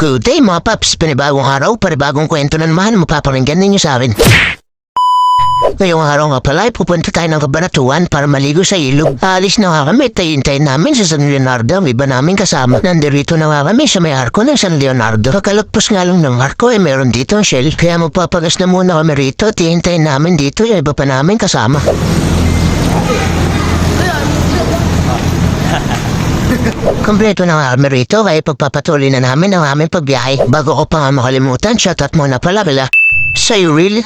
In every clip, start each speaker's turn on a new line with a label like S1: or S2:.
S1: Good day mga paps, panibagong araw, panibagong kwento na naman mapaparinggan ninyo sa akin. Ngayong araw nga pala ay pupunta tayo ng kabanatuan para maligo sa ilog. Alis na nga kami, tayin-tayin namin sa San Leonardo ang iba namin kasama. Nandirito na nga kami sa may arko ng San Leonardo. Kakalagpos nga lang ng arko ay meron dito ang shell. Kaya magpapagas na muna kami rito, tihintayin namin dito yung iba pa namin kasama. Kompleto na nga kami rito kaya pagpapatuloy na namin ang aming pagbiyahe. Bago ko pa nga makalimutan, shoutout muna pala kila Cyril,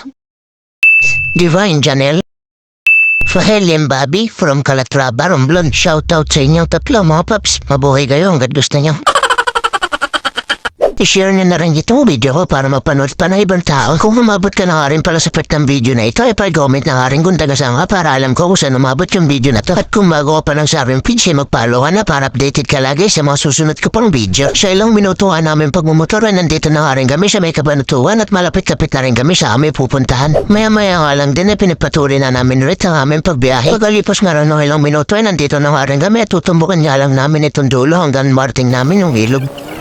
S1: Divine Janelle, Fahelian Bobby from Calatrava, Romblon. Shoutout sa inyong tatlo mga paps. Mabuhay kayo hanggat gusto nyo. I-share nyo na rin itong video para mapanood pa ng ibang tao. Kung umabot ka na rin pala sa part ng video na ito, ay pag-comment na rin kung taga-saan ka para alam ko kung saan umabot yung video na to. At kung bago ka pa lang sa aking page, mag-follow ka na para updated ka lagi sa mga susunod ko pang video. Sa ilang minuto nga namin pagmumotor ay nandito na rin kami sa may kabanatuan at malapit-kapit na rin kami sa aming pupuntahan. Maya-maya nga lang din ay pinagpatuloy na namin ulit ang aming pagbiyahe. Pagkalipas nga rin ng ilang minuto ay nandito na rin kami at tutumbukan nga lang namin itong dulo hanggang marting namin yung ilog.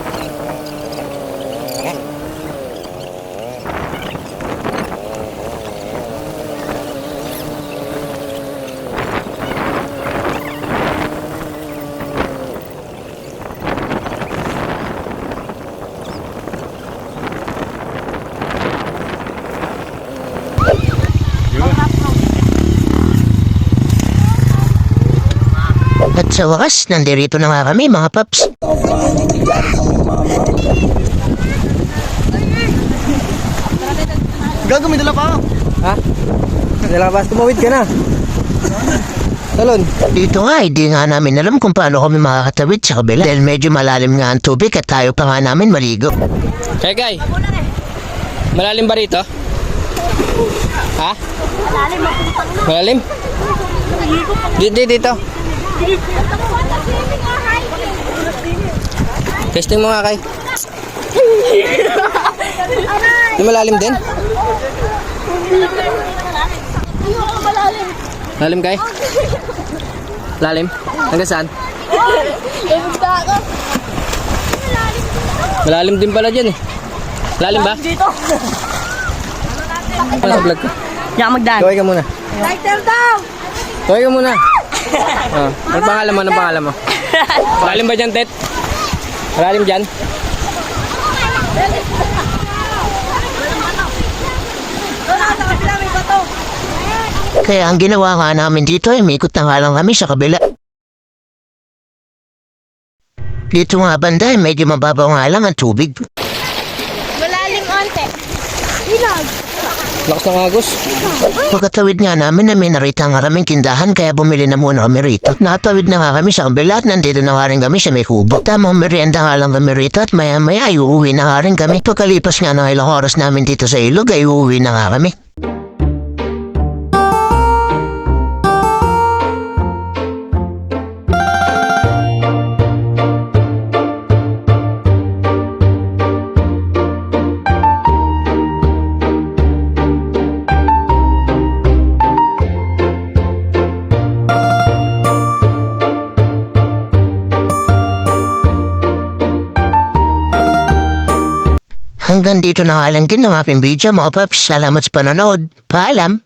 S1: At sa wakas, nandirito na nga kami mga paps.
S2: Gago, may dala pa ako.
S3: Ha? Lalabas, tumawid ka na. Talon.
S1: Dito nga, hindi nga namin alam kung paano kami makakatawid sa kabila dahil medyo malalim nga ang tubig at tayo pa nga namin maligo.
S3: Kay Kay. Malalim ba rito? Ha? Malalim. Dito, dito. Testing mo nga kay. Di malalim din? Lalim kay? Lalim? Hanggang saan? Malalim din pala dyan eh. Lalim ba?
S4: Dito.
S3: Ano sa vlog ko?
S4: Diyan ka magdaan.
S3: Kaway ka muna.
S4: Lighter daw!
S3: Kaway ka muna. Oh, ano pangalan mo? Ano pangalan mo? Malalim ba dyan, Tet? Malalim dyan?
S1: Kaya ang ginawa nga namin dito ay mikot na nga lang kami sa kabila. Dito nga banda ay medyo mababaw nga lang ang tubig.
S4: Malalim onte. Ilag.
S3: Lakas ng agos.
S1: Pagkatawid nga namin na may narita nga kaming tindahan kaya bumili na muna kami rito. Natawid na nga kami sa kabila at nandito na nga rin kami sa may kubo. Tamang merienda nga lang kami rito at maya maya ay uuwi na nga rin kami. Pagkalipas nga ng ilang oras namin dito sa ilog ay uuwi na nga kami. Hanggang dito na nga lang din ang aking video mga paps. Salamat sa panonood. Paalam!